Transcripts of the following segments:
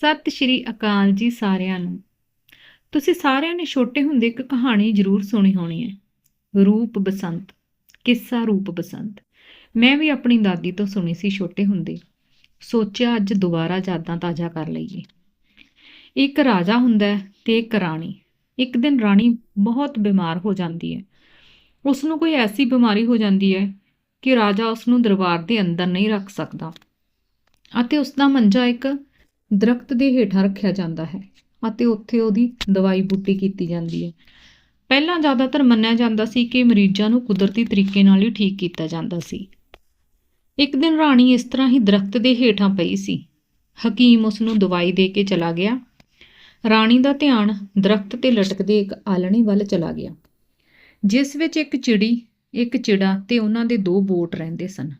ਸਤਿ ਸ਼੍ਰੀ ਅਕਾਲ ਜੀ ਸਾਰਿਆਂ ਨੂੰ। ਤੁਸੀਂ ਸਾਰਿਆਂ ਨੇ ਛੋਟੇ ਹੁੰਦੇ ਇੱਕ ਕਹਾਣੀ ਜ਼ਰੂਰ ਸੁਣੀ ਹੋਣੀ ਹੈ। ਰੂਪ ਬਸੰਤ, ਕਿੱਸਾ ਰੂਪ ਬਸੰਤ। ਮੈਂ ਵੀ ਆਪਣੀ ਦਾਦੀ ਤੋਂ ਸੁਣੀ ਸੀ ਛੋਟੇ ਹੁੰਦੇ। ਸੋਚਿਆ ਅੱਜ ਦੁਬਾਰਾ ਯਾਦਾਂ ਤਾਜ਼ਾ ਕਰ ਲਈਏ। ਇੱਕ ਰਾਜਾ ਹੁੰਦਾ ਹੈ ਤੇ ਇੱਕ ਰਾਣੀ। ਇੱਕ ਦਿਨ ਰਾਣੀ ਬਹੁਤ ਬਿਮਾਰ ਹੋ ਜਾਂਦੀ ਹੈ। ਉਸ ਨੂੰ ਕੋਈ ਐਸੀ ਬਿਮਾਰੀ ਹੋ ਜਾਂਦੀ ਹੈ ਕਿ ਰਾਜਾ ਉਸ ਨੂੰ ਦਰਬਾਰ ਦੇ ਅੰਦਰ ਨਹੀਂ ਰੱਖ ਸਕਦਾ। ਅਤੇ ਉਸ ਦਾ ਮੰਜਾ ਇੱਕ ਦਰਖਤ ਦੇ ਹੇਠਾਂ ਰੱਖਿਆ ਜਾਂਦਾ ਹੈ ਅਤੇ ਉੱਥੇ ਉਹਦੀ ਦਵਾਈ ਬੂਟੀ ਕੀਤੀ ਜਾਂਦੀ ਹੈ। ਪਹਿਲਾਂ ਜ਼ਿਆਦਾਤਰ ਮੰਨਿਆ ਜਾਂਦਾ ਸੀ ਕਿ ਮਰੀਜ਼ਾਂ ਨੂੰ ਕੁਦਰਤੀ ਤਰੀਕੇ ਨਾਲ ਹੀ ਠੀਕ ਕੀਤਾ ਜਾਂਦਾ ਸੀ। ਇੱਕ ਦਿਨ ਰਾਣੀ ਇਸ ਤਰ੍ਹਾਂ ਹੀ ਦਰਖਤ ਦੇ ਹੇਠਾਂ ਪਈ ਸੀ। ਹਕੀਮ ਉਸ ਨੂੰ ਦਵਾਈ ਦੇ ਕੇ ਚਲਾ ਗਿਆ। ਰਾਣੀ ਦਾ ਧਿਆਨ ਦਰਖਤ ਤੇ ਲਟਕਦੇ ਇੱਕ ਆਲਣੇ ਵੱਲ ਚਲਾ ਗਿਆ। ਜਿਸ ਵਿੱਚ ਇੱਕ ਚਿੜੀ, ਇੱਕ ਚਿੜਾ ਤੇ ਉਹਨਾਂ ਦੇ ਦੋ ਬੋਟ ਰਹਿੰਦੇ ਸਨ।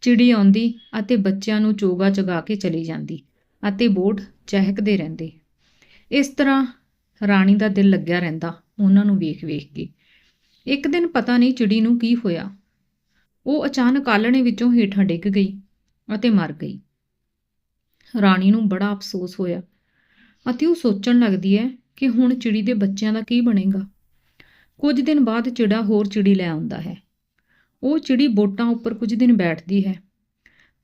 ਚਿੜੀ ਆਉਂਦੀ ਅਤੇ ਬੱਚਿਆਂ ਨੂੰ ਚੋਗਾ ਚਗਾ ਕੇ ਚਲੀ ਜਾਂਦੀ। ਅਤੇ ਬੋਟ ਚਹਿਕਦੇ ਰਹਿੰਦੇ। ਇਸ ਤਰ੍ਹਾਂ ਰਾਣੀ ਦਾ ਦਿਲ ਲੱਗਿਆ ਰਹਿੰਦਾ ਉਹਨਾਂ ਨੂੰ ਵੇਖ-ਵੇਖ ਕੇ। ਇੱਕ ਦਿਨ ਪਤਾ ਨਹੀਂ ਚਿੜੀ ਨੂੰ ਕੀ ਹੋਇਆ। ਉਹ ਅਚਾਨਕ ਆਲਣੇ ਵਿੱਚੋਂ ਹੇਠਾਂ ਡਿੱਗ ਗਈ ਅਤੇ ਮਰ ਗਈ। ਰਾਣੀ ਨੂੰ ਬੜਾ ਅਫਸੋਸ ਹੋਇਆ ਅਤੇ ਉਹ ਸੋਚਣ ਲੱਗਦੀ ਹੈ ਕਿ ਹੁਣ ਚਿੜੀ ਦੇ ਬੱਚਿਆਂ ਦਾ ਕੀ ਬਣੇਗਾ। ਕੁਝ ਦਿਨ ਬਾਅਦ ਚਿੜਾ ਹੋਰ ਚਿੜੀ ਲੈ ਆਉਂਦਾ ਹੈ। ਉਹ ਚਿੜੀ ਬੋਟਾਂ ਉੱਪਰ ਕੁਝ ਦਿਨ ਬੈਠਦੀ ਹੈ,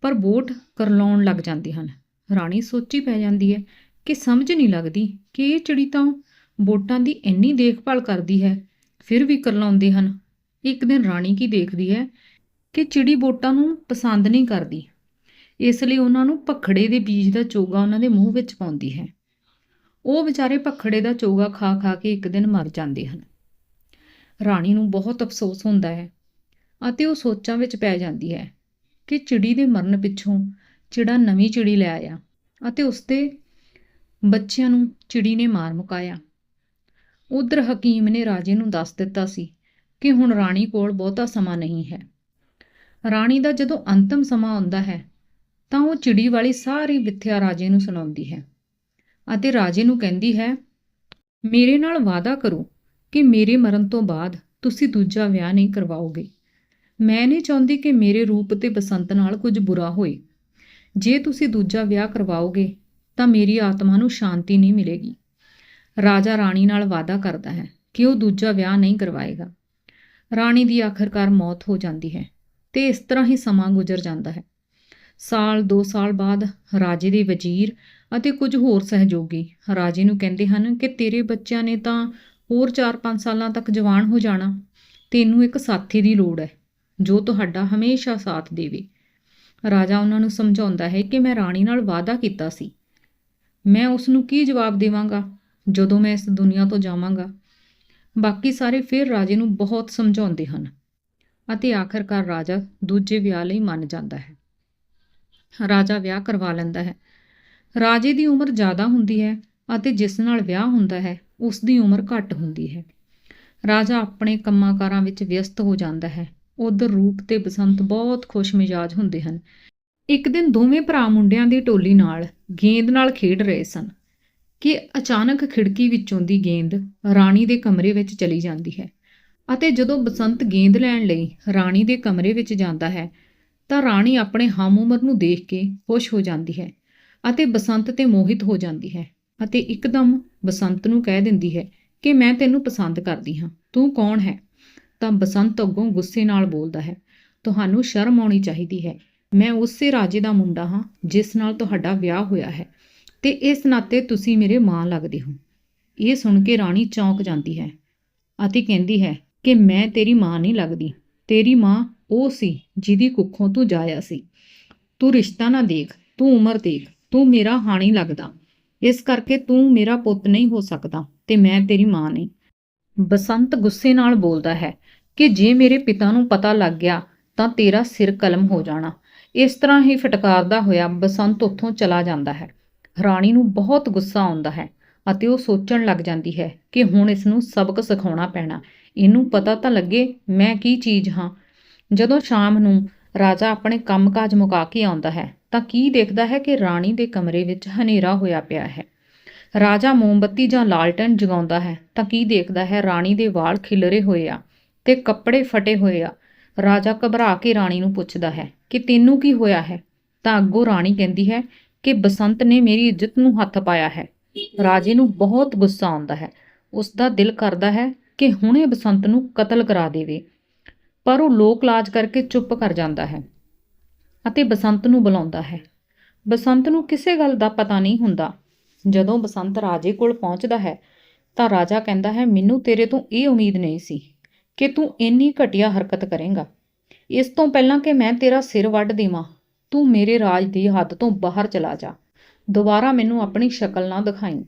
ਪਰ ਬੋਟ ਕਰਲਾਉਣ ਲੱਗ ਜਾਂਦੇ ਹਨ। ਰਾਣੀ ਸੋਚੀ ਪੈ ਜਾਂਦੀ ਹੈ ਕਿ ਸਮਝ ਨਹੀਂ ਲੱਗਦੀ ਕਿ ਇਹ ਚਿੜੀ ਤਾਂ ਵੋਟਾਂ ਦੀ ਇੰਨੀ ਦੇਖਭਾਲ ਕਰਦੀ ਹੈ, ਫਿਰ ਵੀ ਕਰਲਾਉਂਦੇ ਹਨ। ਇੱਕ ਦਿਨ ਰਾਣੀ ਕੀ ਦੇਖਦੀ ਹੈ ਕਿ ਚਿੜੀ ਵੋਟਾਂ ਨੂੰ ਪਸੰਦ ਨਹੀਂ ਕਰਦੀ। ਇਸ ਲਈ ਉਹਨਾਂ ਨੂੰ ਭਖੜੇ ਦੇ ਬੀਜ ਦਾ ਚੋਗਾ ਉਹਨਾਂ ਦੇ ਮੂੰਹ ਵਿੱਚ ਪਾਉਂਦੀ ਹੈ। ਉਹ ਵਿਚਾਰੇ ਭਖੜੇ ਦਾ ਚੋਗਾ ਖਾ ਖਾ ਕੇ ਇੱਕ ਦਿਨ ਮਰ ਜਾਂਦੇ ਹਨ। ਰਾਣੀ ਨੂੰ ਬਹੁਤ ਅਫਸੋਸ ਹੁੰਦਾ ਹੈ ਅਤੇ ਉਹ ਸੋਚਾਂ ਵਿੱਚ ਪੈ ਜਾਂਦੀ ਹੈ ਕਿ ਚਿੜੀ ਦੇ ਮਰਨ ਪਿੱਛੋਂ ਚਿੜਾ ਨਵੀਂ ਚਿੜੀ ਲੈ ਆਇਆ ਅਤੇ ਉਸਦੇ ਬੱਚਿਆਂ ਨੂੰ ਚਿੜੀ ਨੇ ਮਾਰ ਮੁਕਾਇਆ। ਉਧਰ ਹਕੀਮ ਨੇ ਰਾਜੇ ਨੂੰ ਦੱਸ ਦਿੱਤਾ ਸੀ ਕਿ ਹੁਣ ਰਾਣੀ ਕੋਲ ਬਹੁਤਾ ਸਮਾਂ ਨਹੀਂ ਹੈ। ਰਾਣੀ ਦਾ ਜਦੋਂ ਅੰਤਮ ਸਮਾਂ ਆਉਂਦਾ ਹੈ, ਤਾਂ ਉਹ ਚਿੜੀ ਵਾਲੀ ਸਾਰੀ ਵਿਥਿਆ ਰਾਜੇ ਨੂੰ ਸੁਣਾਉਂਦੀ ਹੈ ਅਤੇ ਰਾਜੇ ਨੂੰ ਕਹਿੰਦੀ ਹੈ, ਮੇਰੇ ਨਾਲ ਵਾਅਦਾ ਕਰੋ ਕਿ ਮੇਰੇ ਮਰਨ ਤੋਂ ਬਾਅਦ ਤੁਸੀਂ ਦੂਜਾ ਵਿਆਹ ਨਹੀਂ ਕਰਵਾਓਗੇ। ਮੈਂ ਨਹੀਂ ਚਾਹੁੰਦੀ ਕਿ ਮੇਰੇ ਰੂਪ ਤੇ ਬਸੰਤ ਨਾਲ ਕੁਝ ਬੁਰਾ ਹੋਏ। ਜੇ ਤੁਸੀਂ ਦੂਜਾ ਵਿਆਹ ਕਰਵਾਓਗੇ, ਤਾਂ ਮੇਰੀ ਆਤਮਾ ਨੂੰ ਸ਼ਾਂਤੀ ਨਹੀਂ ਮਿਲੇਗੀ। ਰਾਜਾ ਰਾਣੀ ਨਾਲ ਵਾਅਦਾ ਕਰਦਾ ਹੈ ਕਿ ਉਹ ਦੂਜਾ ਵਿਆਹ ਨਹੀਂ ਕਰਵਾਏਗਾ। ਰਾਣੀ ਦੀ ਆਖਰਕਾਰ ਮੌਤ ਹੋ ਜਾਂਦੀ ਹੈ ਤੇ ਇਸ ਤਰ੍ਹਾਂ ਹੀ ਸਮਾਂ ਗੁਜ਼ਰ ਜਾਂਦਾ ਹੈ। ਸਾਲ 2 ਸਾਲ ਬਾਅਦ ਰਾਜੇ ਦੇ ਵਜ਼ੀਰ ਅਤੇ ਕੁਝ ਹੋਰ ਸਹਿਯੋਗੀ ਰਾਜੇ ਨੂੰ ਕਹਿੰਦੇ ਹਨ ਕਿ ਤੇਰੇ ਬੱਚਿਆਂ ਨੇ ਤਾਂ ਹੋਰ 4-5 ਸਾਲਾਂ ਤੱਕ ਜਵਾਨ ਹੋ ਜਾਣਾ, ਤੈਨੂੰ ਇੱਕ ਸਾਥੀ ਦੀ ਲੋੜ ਹੈ ਜੋ ਤੁਹਾਡਾ ਹਮੇਸ਼ਾ ਸਾਥ ਦੇਵੇ। ਰਾਜਾ ਉਹਨਾਂ ਨੂੰ ਸਮਝਾਉਂਦਾ ਹੈ ਕਿ ਮੈਂ ਰਾਣੀ ਨਾਲ ਵਾਅਦਾ ਕੀਤਾ ਸੀ। ਮੈਂ ਉਸ ਨੂੰ ਕੀ ਜਵਾਬ ਦੇਵਾਂਗਾ ਜਦੋਂ ਮੈਂ ਇਸ ਦੁਨੀਆ ਤੋਂ ਜਾਵਾਂਗਾ? ਬਾਕੀ ਸਾਰੇ ਫਿਰ ਰਾਜੇ ਨੂੰ ਬਹੁਤ ਸਮਝਾਉਂਦੇ ਹਨ ਅਤੇ ਆਖਰਕਾਰ ਰਾਜਾ ਦੂਜੇ ਵਿਆਹ ਲਈ ਮੰਨ ਜਾਂਦਾ ਹੈ। ਰਾਜਾ ਵਿਆਹ ਕਰਵਾ ਲੈਂਦਾ ਹੈ। ਰਾਜੇ ਦੀ ਉਮਰ ਜ਼ਿਆਦਾ ਹੁੰਦੀ ਹੈ ਅਤੇ ਜਿਸ ਨਾਲ ਵਿਆਹ ਹੁੰਦਾ ਹੈ ਉਸ ਦੀ ਉਮਰ ਘੱਟ ਹੁੰਦੀ ਹੈ। ਰਾਜਾ ਆਪਣੇ ਕੰਮਾਂ ਕਾਰਾਂ ਵਿੱਚ ਵਿਅਸਤ ਹੋ ਜਾਂਦਾ ਹੈ। ਉਧਰ ਰੂਪ ਤੇ ਬਸੰਤ ਬਹੁਤ ਖੁਸ਼ ਮਿਜਾਜ ਹੁੰਦੇ ਹਨ। ਇੱਕ ਦਿਨ ਦੋਵੇਂ ਭਰਾ ਮੁੰਡਿਆਂ ਦੀ ਟੋਲੀ ਨਾਲ ਗੇਂਦ ਨਾਲ ਖੇਡ ਰਹੇ ਸਨ ਕਿ ਅਚਾਨਕ ਖਿੜਕੀ ਵਿੱਚੋਂ ਦੀ ਗੇਂਦ ਰਾਣੀ ਦੇ ਕਮਰੇ ਵਿੱਚ ਚਲੀ ਜਾਂਦੀ ਹੈ ਅਤੇ ਜਦੋਂ ਬਸੰਤ ਗੇਂਦ ਲੈਣ ਲਈ ਰਾਣੀ ਦੇ ਕਮਰੇ ਵਿੱਚ ਜਾਂਦਾ ਹੈ, ਤਾਂ ਰਾਣੀ ਆਪਣੇ ਹਮ ਉਮਰ ਨੂੰ ਦੇਖ ਕੇ ਖੁਸ਼ ਹੋ ਜਾਂਦੀ ਹੈ ਅਤੇ ਬਸੰਤ ਤੇ ਮੋਹਿਤ ਹੋ ਜਾਂਦੀ ਹੈ ਅਤੇ ਇੱਕਦਮ ਬਸੰਤ ਨੂੰ ਕਹਿ ਦਿੰਦੀ ਹੈ ਕਿ ਮੈਂ ਤੈਨੂੰ ਪਸੰਦ ਕਰਦੀ ਹਾਂ, ਤੂੰ ਕੌਣ ਹੈ? ਤਾਂ ਬਸੰਤ ਅੱਗੋਂ ਗੁੱਸੇ ਨਾਲ ਬੋਲਦਾ ਹੈ, ਤੁਹਾਨੂੰ ਸ਼ਰਮ ਆਉਣੀ ਚਾਹੀਦੀ ਹੈ। ਮੈਂ ਉਸੇ ਰਾਜੇ ਦਾ ਮੁੰਡਾ ਹਾਂ, ਜਿਸ ਨਾਲ ਤੁਹਾਡਾ ਵਿਆਹ ਹੋਇਆ ਹੈ, ਤੇ ਇਸ ਨਾਤੇ ਤੁਸੀਂ ਮੇਰੇ ਮਾਂ ਲੱਗਦੇ ਹੋ ਇਹ ਸੁਣ ਕੇ ਰਾਣੀ ਚੌਂਕ ਜਾਂਦੀ ਹੈ ਅਤੇ ਕਹਿੰਦੀ ਹੈ ਕਿ ਮੈਂ ਤੇਰੀ ਮਾਂ ਨਹੀਂ ਲੱਗਦੀ। ਤੇਰੀ ਮਾਂ ਉਹ ਸੀ ਜਿਹਦੀ ਕੁੱਖੋਂ ਤੂੰ ਜਾਇਆ ਸੀ। ਤੂੰ ਰਿਸ਼ਤਾ ਨਾ ਦੇਖ, ਤੂੰ ਉਮਰ ਦੇਖ, ਤੂੰ ਮੇਰਾ ਹਾਣੀ ਲੱਗਦਾ। ਇਸ ਕਰਕੇ ਤੂੰ ਮੇਰਾ ਪੁੱਤ ਨਹੀਂ ਹੋ ਸਕਦਾ ਤੇ ਮੈਂ ਤੇਰੀ ਮਾਂ ਨਹੀਂ। ਬਸੰਤ ਗੁੱਸੇ ਨਾਲ ਬੋਲਦਾ ਹੈ ਕਿ ਜੇ ਮੇਰੇ ਪਿਤਾ ਨੂੰ ਪਤਾ ਲੱਗ ਗਿਆ ਤਾਂ ਤੇਰਾ ਸਿਰ ਕਲਮ ਹੋ ਜਾਣਾ। ਇਸ ਤਰ੍ਹਾਂ ਹੀ ਫਟਕਾਰਦਾ ਹੋਇਆ ਬਸੰਤ ਉੱਥੋਂ ਚਲਾ ਜਾਂਦਾ ਹੈ। ਰਾਣੀ ਨੂੰ ਬਹੁਤ ਗੁੱਸਾ ਆਉਂਦਾ ਹੈ ਅਤੇ ਉਹ ਸੋਚਣ ਲੱਗ ਜਾਂਦੀ ਹੈ ਕਿ ਹੁਣ ਇਸ ਨੂੰ ਸਬਕ ਸਿਖਾਉਣਾ ਪੈਣਾ। ਇਹਨੂੰ ਪਤਾ ਤਾਂ ਲੱਗੇ ਮੈਂ ਕੀ ਚੀਜ਼ ਹਾਂ। ਜਦੋਂ ਸ਼ਾਮ ਨੂੰ ਰਾਜਾ ਆਪਣੇ ਕੰਮਕਾਜ ਮੁਕਾ ਕੇ ਆਉਂਦਾ ਹੈ ਤਾਂ ਕੀ ਦੇਖਦਾ ਹੈ ਕਿ ਰਾਣੀ ਦੇ ਕਮਰੇ ਵਿੱਚ ਹਨੇਰਾ ਹੋਇਆ ਪਿਆ ਹੈ। ਰਾਜਾ ਮੋਮਬੱਤੀ ਜਾਂ ਲਾਲਟਨ ਜਗਾਉਂਦਾ ਹੈ ਤਾਂ ਕੀ ਦੇਖਦਾ ਹੈ ਰਾਣੀ ਦੇ ਵਾਲ ਖਿਲਰੇ ਹੋਏ ਆ। ਤੇ ਕੱਪੜੇ ਫਟੇ ਹੋਏ ਆ। ਰਾਜਾ ਘਬਰਾ ਕੇ ਰਾਣੀ ਨੂੰ ਪੁੱਛਦਾ ਹੈ ਕਿ ਤੈਨੂੰ ਕੀ ਹੋਇਆ ਹੈ? ਤਾਂ ਅੱਗੋਂ ਰਾਣੀ ਕਹਿੰਦੀ ਹੈ ਕਿ ਬਸੰਤ ਨੇ ਮੇਰੀ ਇੱਜ਼ਤ ਨੂੰ ਹੱਥ ਪਾਇਆ ਹੈ। ਰਾਜੇ ਨੂੰ ਬਹੁਤ ਗੁੱਸਾ ਆਉਂਦਾ ਹੈ। ਉਸ ਦਾ ਦਿਲ ਕਰਦਾ ਹੈ ਕਿ ਹੁਣੇ ਬਸੰਤ ਨੂੰ ਕਤਲ ਕਰਾ ਦੇਵੇ। ਪਰ ਉਹ ਲੋਕ ਲਾਜ ਕਰਕੇ ਚੁੱਪ ਕਰ ਜਾਂਦਾ ਹੈ ਅਤੇ ਬਸੰਤ ਨੂੰ ਬੁਲਾਉਂਦਾ ਹੈ। ਬਸੰਤ ਨੂੰ ਕਿਸੇ ਗੱਲ ਦਾ ਪਤਾ ਨਹੀਂ ਹੁੰਦਾ। ਜਦੋਂ ਬਸੰਤ ਰਾਜੇ ਕੋਲ ਪਹੁੰਚਦਾ ਹੈ ਤਾਂ ਰਾਜਾ ਕਹਿੰਦਾ ਹੈ, ਮੈਨੂੰ ਤੇਰੇ ਤੋਂ ਇਹ ਉਮੀਦ ਨਹੀਂ ਸੀ ਕਿ ਤੂੰ ਇੰਨੀ ਘਟੀਆ ਹਰਕਤ ਕਰੇਂਗਾ। ਇਸ ਤੋਂ ਪਹਿਲਾਂ ਕਿ ਮੈਂ ਤੇਰਾ ਸਿਰ ਵੱਢ ਦੇਵਾਂ, ਤੂੰ ਮੇਰੇ ਰਾਜ ਦੀ ਹੱਦ ਤੋਂ ਬਾਹਰ ਚਲਾ ਜਾ। ਦੁਬਾਰਾ ਮੈਨੂੰ ਆਪਣੀ ਸ਼ਕਲ ਨਾ ਦਿਖਾਈ।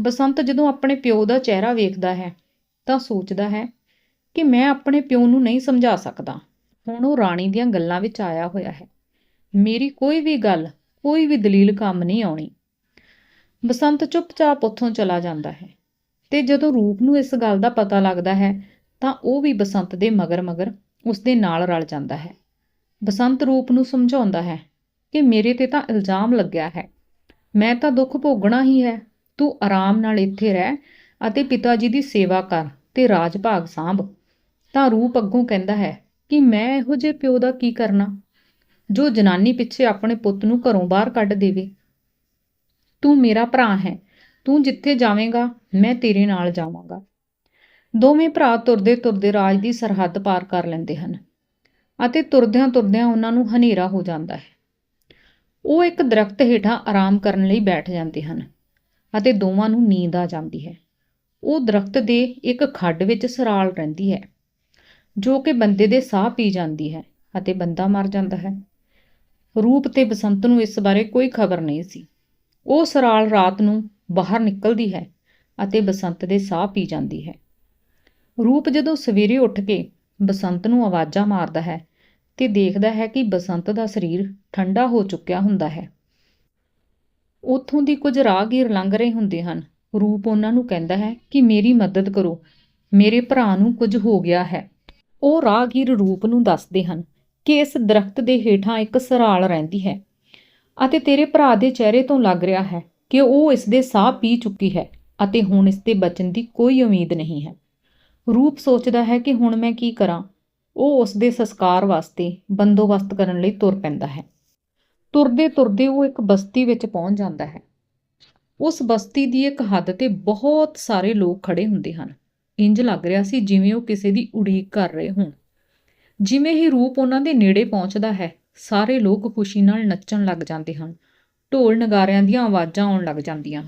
ਬਸੰਤ ਜਦੋਂ ਆਪਣੇ ਪਿਓ ਦਾ ਚਿਹਰਾ ਵੇਖਦਾ ਹੈ, ਤਾਂ ਸੋਚਦਾ ਹੈ ਕਿ ਮੈਂ ਆਪਣੇ ਪਿਓ ਨੂੰ ਨਹੀਂ ਸਮਝਾ ਸਕਦਾ। ਹੁਣ ਉਹ ਰਾਣੀ ਦੀਆਂ ਗੱਲਾਂ ਵਿੱਚ ਆਇਆ ਹੋਇਆ ਹੈ। ਮੇਰੀ ਕੋਈ ਵੀ ਗੱਲ, ਕੋਈ ਵੀ ਦਲੀਲ ਕੰਮ ਨਹੀਂ ਆਉਣੀ। ਬਸੰਤ ਚੁੱਪਚਾਪ ਉੱਥੋਂ ਚਲਾ ਜਾਂਦਾ ਹੈ ਤੇ ਜਦੋਂ ਰੂਪ ਨੂੰ ਇਸ ਗੱਲ ਦਾ ਪਤਾ ਲੱਗਦਾ ਹੈ ਤਾਂ ਉਹ ਵੀ ਬਸੰਤ ਦੇ ਮਗਰ ਮਗਰ ਉਸ ਦੇ ਨਾਲ ਰਲ ਜਾਂਦਾ ਹੈ। ਬਸੰਤ ਰੂਪ ਨੂੰ ਸਮਝਾਉਂਦਾ ਹੈ ਕਿ ਮੇਰੇ ਤੇ ਤਾਂ ਇਲਜ਼ਾਮ ਲੱਗਿਆ ਹੈ। ਮੈਂ ਤਾਂ ਦੁੱਖ ਭੋਗਣਾ ਹੀ ਹੈ। ਤੂੰ ਆਰਾਮ ਨਾਲ ਇੱਥੇ ਰਹਿ ਅਤੇ ਪਿਤਾ ਜੀ ਦੀ ਸੇਵਾ ਕਰ ਤੇ ਰਾਜ ਭਾਗ ਸਾਂਭ। ਤਾਂ ਰੂਪ ਅੱਗੋਂ ਕਹਿੰਦਾ ਹੈ ਕਿ ਮੈਂ ਇਹੋ ਜਿਹੇ ਪਿਓ ਦਾ ਕੀ ਕਰਨਾ? ਜੋ ਜਨਾਨੀ ਪਿੱਛੇ ਆਪਣੇ ਪੁੱਤ ਨੂੰ ਘਰੋਂ ਬਾਹਰ ਕੱਢ ਦੇਵੇ। ਤੂੰ ਮੇਰਾ ਭਰਾ ਹੈ। ਤੂੰ ਜਿੱਥੇ ਜਾਵੇਂਗਾ, ਮੈਂ ਤੇਰੇ ਨਾਲ ਜਾਵਾਂਗਾ। ਦੋਵੇਂ ਭਰਾ ਤੁਰਦੇ ਤੁਰਦੇ ਰਾਜ ਦੀ ਸਰਹੱਦ ਪਾਰ ਕਰ ਲੈਂਦੇ ਹਨ ਅਤੇ ਤੁਰਦਿਆਂ ਤੁਰਦਿਆਂ ਉਹਨਾਂ ਨੂੰ ਹਨੇਰਾ ਹੋ ਜਾਂਦਾ ਹੈ। ਉਹ ਇੱਕ ਦਰਖਤ ਹੇਠਾਂ ਆਰਾਮ ਕਰਨ ਲਈ ਬੈਠ ਜਾਂਦੇ ਹਨ ਅਤੇ ਦੋਵਾਂ ਨੂੰ ਨੀਂਦ ਆ ਜਾਂਦੀ ਹੈ। ਉਹ ਦਰਖਤ ਦੇ ਇੱਕ ਖੱਡ ਵਿੱਚ ਸਰਾਲ ਰਹਿੰਦੀ ਹੈ, ਜੋ ਕਿ ਬੰਦੇ ਦੇ ਸਾਹ ਪੀ ਜਾਂਦੀ ਹੈ ਅਤੇ ਬੰਦਾ ਮਰ ਜਾਂਦਾ ਹੈ। ਰੂਪ ਤੇ ਬਸੰਤ ਨੂੰ ਇਸ ਬਾਰੇ ਕੋਈ ਖਬਰ ਨਹੀਂ ਸੀ। ਉਹ ਸਰਾਲ ਰਾਤ ਨੂੰ ਬਾਹਰ ਨਿਕਲਦੀ ਹੈ ਅਤੇ ਬਸੰਤ ਦੇ ਸਾਹ ਪੀ ਜਾਂਦੀ ਹੈ। ਰੂਪ ਜਦੋਂ ਸਵੇਰੇ ਉੱਠ ਕੇ ਬਸੰਤ ਨੂੰ ਆਵਾਜ਼ਾਂ ਮਾਰਦਾ ਹੈ ਤੇ ਦੇਖਦਾ ਹੈ ਕਿ ਬਸੰਤ ਦਾ ਸਰੀਰ ਠੰਡਾ ਹੋ ਚੁੱਕਿਆ ਹੁੰਦਾ ਹੈ। ਉੱਥੋਂ ਦੀ ਕੁਝ ਰਾਹਗੀਰ ਲੰਘ ਰਹੇ ਹੁੰਦੇ ਹਨ। ਰੂਪ ਉਹਨਾਂ ਨੂੰ ਕਹਿੰਦਾ ਹੈ ਕਿ ਮੇਰੀ ਮਦਦ ਕਰੋ, ਮੇਰੇ ਭਰਾ ਨੂੰ ਕੁਝ ਹੋ ਗਿਆ ਹੈ। ਉਹ ਰਾਹਗੀਰ ਰੂਪ ਨੂੰ ਦੱਸਦੇ ਹਨ ਕਿ ਇਸ ਦਰਖਤ ਦੇ ਹੇਠਾਂ ਇੱਕ ਸਰਾਲ ਰਹਿੰਦੀ ਹੈ ਅਤੇ ਤੇਰੇ ਭਰਾ ਦੇ ਚਿਹਰੇ ਤੋਂ ਲੱਗ ਰਿਹਾ ਹੈ ਕਿ ਉਹ ਇਸ ਦੇ ਸਾਹ ਪੀ ਚੁੱਕੀ ਹੈ ਅਤੇ ਹੁਣ ਇਸ ਦੇ ਬਚਣ ਦੀ ਕੋਈ ਉਮੀਦ ਨਹੀਂ ਹੈ। ਰੂਪ ਸੋਚਦਾ ਹੈ ਕਿ ਹੁਣ ਮੈਂ ਕੀ ਕਰਾਂ। ਉਹ ਉਸ ਦੇ ਸੰਸਕਾਰ ਵਾਸਤੇ ਬੰਦੋਬਸਤ ਕਰਨ ਲਈ ਤੁਰ ਪੈਂਦਾ ਹੈ। ਤੁਰਦੇ ਤੁਰਦੇ ਉਹ ਇੱਕ ਬਸਤੀ ਵਿੱਚ ਪਹੁੰਚ ਜਾਂਦਾ ਹੈ। ਉਸ ਬਸਤੀ ਦੀ ਇੱਕ ਹੱਦ ਤੇ ਬਹੁਤ ਸਾਰੇ ਲੋਕ ਖੜੇ ਹੁੰਦੇ ਹਨ। ਇੰਜ ਲੱਗ ਰਿਹਾ ਸੀ ਜਿਵੇਂ ਉਹ ਕਿਸੇ ਦੀ ਉਡੀਕ ਕਰ ਰਹੇ ਹੋਣ। ਜਿਵੇਂ ਹੀ ਰੂਪ ਉਹਨਾਂ ਦੇ ਨੇੜੇ ਪਹੁੰਚਦਾ ਹੈ, ਸਾਰੇ ਲੋਕ ਖੁਸ਼ੀ ਨਾਲ ਨੱਚਣ ਲੱਗ ਜਾਂਦੇ ਹਨ। ਢੋਲ ਨਗਾਰਿਆਂ ਦੀਆਂ ਆਵਾਜ਼ਾਂ ਆਉਣ ਲੱਗ ਜਾਂਦੀਆਂ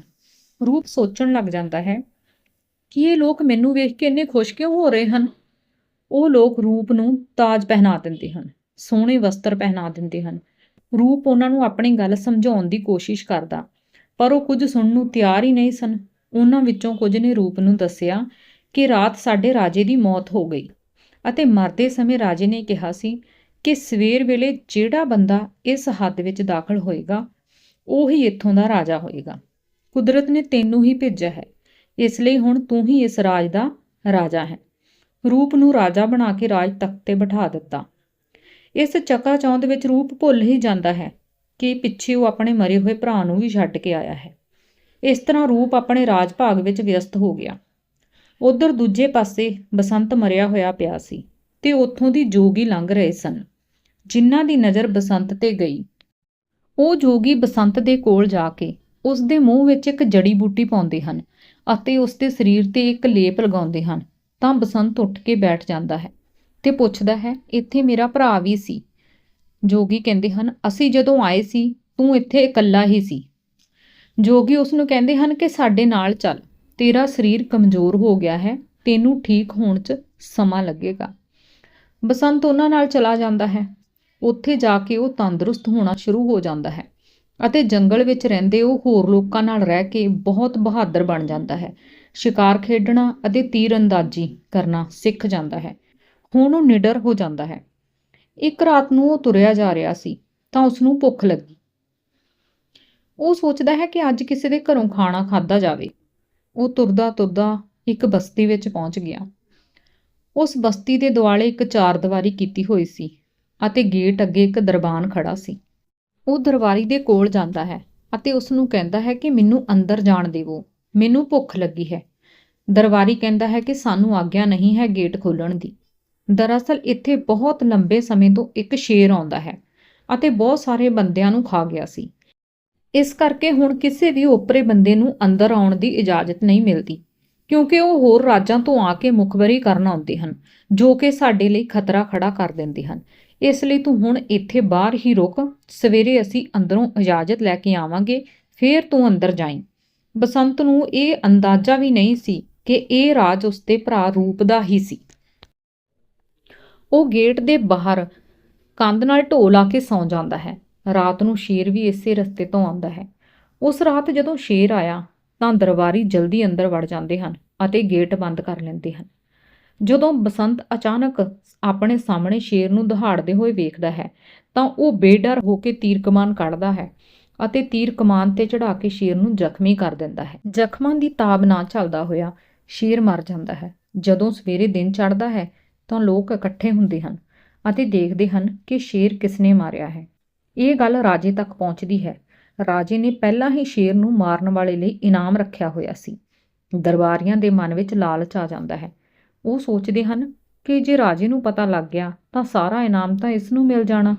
ਰੂਪ ਸੋਚਣ ਲੱਗ ਜਾਂਦਾ ਹੈ ਕਿ ਇਹ ਲੋਕ ਮੈਨੂੰ ਵੇਖ ਕੇ ਇੰਨੇ ਖੁਸ਼ ਕਿਉਂ ਹੋ ਰਹੇ ਹਨ? ਉਹ ਲੋਕ ਰੂਪ ਨੂੰ ਤਾਜ ਪਹਿਨਾ ਦਿੰਦੇ ਹਨ, ਸੋਹਣੇ ਵਸਤਰ ਪਹਿਨਾ ਦਿੰਦੇ ਹਨ। ਰੂਪ ਉਹਨਾਂ ਨੂੰ ਆਪਣੀ ਗੱਲ ਸਮਝਾਉਣ ਦੀ ਕੋਸ਼ਿਸ਼ ਕਰਦਾ, ਪਰ ਉਹ ਕੁਝ ਸੁਣਨ ਨੂੰ ਤਿਆਰ ਹੀ ਨਹੀਂ ਸਨ। ਉਹਨਾਂ ਵਿੱਚੋਂ ਕੁਝ ਨੇ ਰੂਪ ਨੂੰ ਦੱਸਿਆ ਕਿ ਰਾਤ ਸਾਡੇ ਰਾਜੇ ਦੀ ਮੌਤ ਹੋ ਗਈ ਅਤੇ ਮਰਦੇ ਸਮੇਂ ਰਾਜੇ ਨੇ ਕਿਹਾ ਸੀ ਕਿ ਸਵੇਰ ਵੇਲੇ ਜਿਹੜਾ ਬੰਦਾ ਇਸ ਹੱਦ ਵਿੱਚ ਦਾਖਲ ਹੋਏਗਾ, ਉਹ ਹੀ ਇੱਥੋਂ ਦਾ ਰਾਜਾ ਹੋਏਗਾ। ਕੁਦਰਤ ਨੇ ਤੈਨੂੰ ਹੀ ਭੇਜਿਆ ਹੈ। ਇਸ ਲਈ ਹੁਣ ਤੂੰ ਹੀ ਇਸ ਰਾਜ ਦਾ ਰਾਜਾ ਹੈ। ਰੂਪ ਨੂੰ ਰਾਜਾ ਬਣਾ ਕੇ ਰਾਜ ਤਖਤ ਤੇ ਬਿਠਾ ਦਿੱਤਾ। ਇਸ ਚਕਾਚੌਂਦ ਵਿੱਚ ਰੂਪ ਭੁੱਲ ਹੀ ਜਾਂਦਾ ਹੈ ਕਿ ਪਿੱਛੇ ਉਹ ਆਪਣੇ ਮਰੇ ਹੋਏ ਭਰਾ ਨੂੰ ਵੀ ਛੱਡ ਕੇ ਆਇਆ ਹੈ। ਇਸ ਤਰ੍ਹਾਂ ਰੂਪ ਆਪਣੇ ਰਾਜ ਭਾਗ ਵਿੱਚ ਵਿਅਸਤ ਹੋ ਗਿਆ। ਉਧਰ ਦੂਜੇ ਪਾਸੇ ਬਸੰਤ ਮਰਿਆ ਹੋਇਆ ਪਿਆ ਸੀ ਤੇ ਉੱਥੋਂ ਦੀ ਜੋਗੀ ਲੰਘ ਰਹੇ ਸਨ, ਜਿਨ੍ਹਾਂ ਦੀ ਨਜ਼ਰ ਬਸੰਤ ਤੇ ਗਈ। ਉਹ ਜੋਗੀ ਬਸੰਤ ਦੇ ਕੋਲ ਜਾ ਕੇ ਉਸ ਦੇ ਮੂੰਹ ਵਿੱਚ ਇੱਕ ਜੜੀ ਬੂਟੀ ਪਾਉਂਦੇ ਹਨ ਅਤੇ ਉਸ ਦੇ ਸਰੀਰ ਤੇ ਇੱਕ ਲੇਪ ਲਗਾਉਂਦੇ ਹਨ, ਤਾਂ ਬਸੰਤ ਉੱਠ ਕੇ ਬੈਠ ਜਾਂਦਾ ਹੈ ਤੇ ਪੁੱਛਦਾ ਹੈ, ਇੱਥੇ ਮੇਰਾ ਭਰਾ ਵੀ ਸੀ? ਜੋਗੀ ਕਹਿੰਦੇ ਹਨ, ਅਸੀਂ ਜਦੋਂ ਆਏ ਸੀ, ਤੂੰ ਇੱਥੇ ਇਕੱਲਾ ਹੀ ਸੀ। ਜੋਗੀ ਉਸ ਨੂੰ ਕਹਿੰਦੇ ਹਨ ਕਿ ਸਾਡੇ ਨਾਲ ਚੱਲ, ਤੇਰਾ ਸਰੀਰ ਕਮਜ਼ੋਰ ਹੋ ਗਿਆ ਹੈ, ਤੈਨੂੰ ਠੀਕ ਹੋਣ 'ਚ ਸਮਾਂ ਲੱਗੇਗਾ। ਬਸੰਤ ਉਹਨਾਂ ਨਾਲ ਚਲਾ ਜਾਂਦਾ ਹੈ, ਉੱਥੇ ਜਾ ਕੇ ਉਹ ਤੰਦਰੁਸਤ ਹੋਣਾ ਸ਼ੁਰੂ ਹੋ ਜਾਂਦਾ ਹੈ। ਅਤੇ ਜੰਗਲ ਵਿੱਚ ਰਹਿੰਦੇ ਉਹ ਹੋਰ ਲੋਕਾਂ ਨਾਲ ਰਹਿ ਕੇ ਬਹੁਤ ਬਹਾਦਰ ਬਣ ਜਾਂਦਾ ਹੈ। ਸ਼ਿਕਾਰ ਖੇਡਣਾ ਅਤੇ ਤੀਰ ਅੰਦਾਜ਼ੀ ਕਰਨਾ ਸਿੱਖ ਜਾਂਦਾ ਹੈ। ਹੁਣ ਉਹ ਨਿਡਰ ਹੋ ਜਾਂਦਾ ਹੈ। ਇੱਕ ਰਾਤ ਨੂੰ ਉਹ ਤੁਰਿਆ ਜਾ ਰਿਹਾ ਸੀ, ਤਾਂ ਉਸ ਨੂੰ ਭੁੱਖ ਲੱਗੀ। ਉਹ ਸੋਚਦਾ ਹੈ ਕਿ ਅੱਜ ਕਿਸੇ ਦੇ ਘਰੋਂ ਖਾਣਾ ਖਾਦਾ ਜਾਵੇ। ਉਹ ਤੁਰਦਾ ਤੁਰਦਾ ਇੱਕ ਬਸਤੀ ਵਿੱਚ ਪਹੁੰਚ ਗਿਆ। ਉਸ ਬਸਤੀ ਦੇ ਦੁਆਲੇ ਇੱਕ ਚਾਰਦੀਵਾਰੀ ਕੀਤੀ ਹੋਈ ਸੀ ਅਤੇ ਗੇਟ ਅੱਗੇ ਇੱਕ ਦਰਬਾਨ ਖੜਾ ਸੀ। ਉਹ ਦਰਬਾਰੀ ਦੇ ਕੋਲ ਜਾਂਦਾ ਹੈ ਅਤੇ ਉਸ ਨੂੰ ਕਹਿੰਦਾ ਹੈ ਕਿ ਮੈਨੂੰ ਅੰਦਰ ਜਾਣ ਦੇਵੋ। ਮੈਨੂੰ ਭੁੱਖ ਲੱਗੀ ਹੈ। ਦਰਬਾਰੀ ਕਹਿੰਦਾ ਹੈ ਕਿ ਸਾਨੂੰ ਆਗਿਆ ਨਹੀਂ ਹੈ ਗੇਟ ਖੋਲਣ ਦੀ। ਦਰਅਸਲ ਇੱਥੇ ਬਹੁਤ ਲੰਬੇ ਸਮੇਂ ਤੋਂ ਇੱਕ ਸ਼ੇਰ ਆਉਂਦਾ ਹੈ ਅਤੇ ਬਹੁਤ ਸਾਰੇ ਬੰਦਿਆਂ ਨੂੰ ਖਾ ਗਿਆ ਸੀ। ਇਸ ਕਰਕੇ ਹੁਣ ਕਿਸੇ ਵੀ ਓਪਰੇ ਬੰਦੇ ਨੂੰ ਅੰਦਰ ਆਉਣ ਦੀ ਇਜਾਜ਼ਤ ਨਹੀਂ ਮਿਲਦੀ। ਕਿਉਂਕਿ ਉਹ ਹੋਰ ਰਾਜਾਂ ਤੋਂ ਆ ਕੇ ਮੁਖਬਰੀ ਕਰਨ ਆਉਂਦੇ ਹਨ, ਜੋ ਕਿ ਸਾਡੇ ਲਈ ਖਤਰਾ ਖੜਾ ਕਰ ਦਿੰਦੇ ਹਨ। ਇਸ ਲਈ ਤੂੰ ਹੁਣ ਇੱਥੇ ਬਾਹਰ ਹੀ ਰੁਕ, ਸਵੇਰੇ ਅਸੀਂ ਅੰਦਰੋਂ ਇਜਾਜ਼ਤ ਲੈ ਕੇ ਆਵਾਂਗੇ, ਫੇਰ ਤੂੰ ਅੰਦਰ ਜਾਈਂ। ਬਸੰਤ ਨੂੰ ਇਹ ਅੰਦਾਜ਼ਾ ਵੀ ਨਹੀਂ ਸੀ ਕਿ ਇਹ ਰਾਜ ਉਸਦੇ ਭਰਾ ਰੂਪ ਦਾ ਹੀ ਸੀ। ਉਹ ਗੇਟ ਦੇ ਬਾਹਰ ਕੰਧ ਨਾਲ ਢੋ ਲਾ ਕੇ ਸੌਂ ਜਾਂਦਾ ਹੈ। ਰਾਤ ਨੂੰ ਸ਼ੇਰ ਵੀ ਇਸੇ ਰਸਤੇ ਤੋਂ ਆਉਂਦਾ ਹੈ। ਉਸ ਰਾਤ ਜਦੋਂ ਸ਼ੇਰ ਆਇਆ ਤਾਂ ਦਰਬਾਰੀ ਜਲਦੀ ਅੰਦਰ ਵੜ ਜਾਂਦੇ ਹਨ ਅਤੇ ਗੇਟ ਬੰਦ ਕਰ ਲੈਂਦੇ ਹਨ। ਜਦੋਂ ਬਸੰਤ ਅਚਾਨਕ ਆਪਣੇ ਸਾਹਮਣੇ ਸ਼ੇਰ ਨੂੰ ਦਹਾੜਦੇ ਹੋਏ ਵੇਖਦਾ ਹੈ, ਤਾਂ ਉਹ ਬੇਡਰ ਹੋ ਕੇ ਤੀਰ ਕਮਾਨ ਕੱਢਦਾ ਹੈ ਅਤੇ ਤੀਰ ਕਮਾਨ ਤੇ ਚੜਾ ਕੇ ਸ਼ੇਰ ਨੂੰ ਜ਼ਖਮੀ ਕਰ ਦਿੰਦਾ ਹੈ। ਜ਼ਖਮਾਂ ਦੀ ਤਾਬ ਨਾ ਚੱਲਦਾ ਹੋਇਆ ਸ਼ੇਰ ਮਰ ਜਾਂਦਾ ਹੈ। ਜਦੋਂ ਸਵੇਰੇ ਦਿਨ ਚੜ੍ਹਦਾ ਹੈ, ਤਾਂ ਲੋਕ ਇਕੱਠੇ ਹੁੰਦੇ ਹਨ ਅਤੇ ਦੇਖਦੇ ਹਨ ਕਿ ਸ਼ੇਰ ਕਿਸਨੇ ਮਾਰਿਆ ਹੈ। ਇਹ ਗੱਲ ਰਾਜੇ ਤੱਕ ਪਹੁੰਚਦੀ ਹੈ ਰਾਜੇ ਨੇ ਪਹਿਲਾਂ ਹੀ ਸ਼ੇਰ ਨੂੰ ਮਾਰਨ ਵਾਲੇ ਲਈ ਇਨਾਮ ਰੱਖਿਆ ਹੋਇਆ ਸੀ। ਦਰਬਾਰੀਆਂ ਦੇ ਮਨ ਵਿੱਚ ਲਾਲਚ ਆ ਜਾਂਦਾ ਹੈ। ਉਹ ਸੋਚਦੇ ਹਨ ਕਿ ਜੇ ਰਾਜੇ ਨੂੰ ਪਤਾ ਲੱਗ ਗਿਆ ਤਾਂ ਸਾਰਾ ਇਨਾਮ ਤਾਂ ਇਸ ਨੂੰ ਮਿਲ ਜਾਣਾ।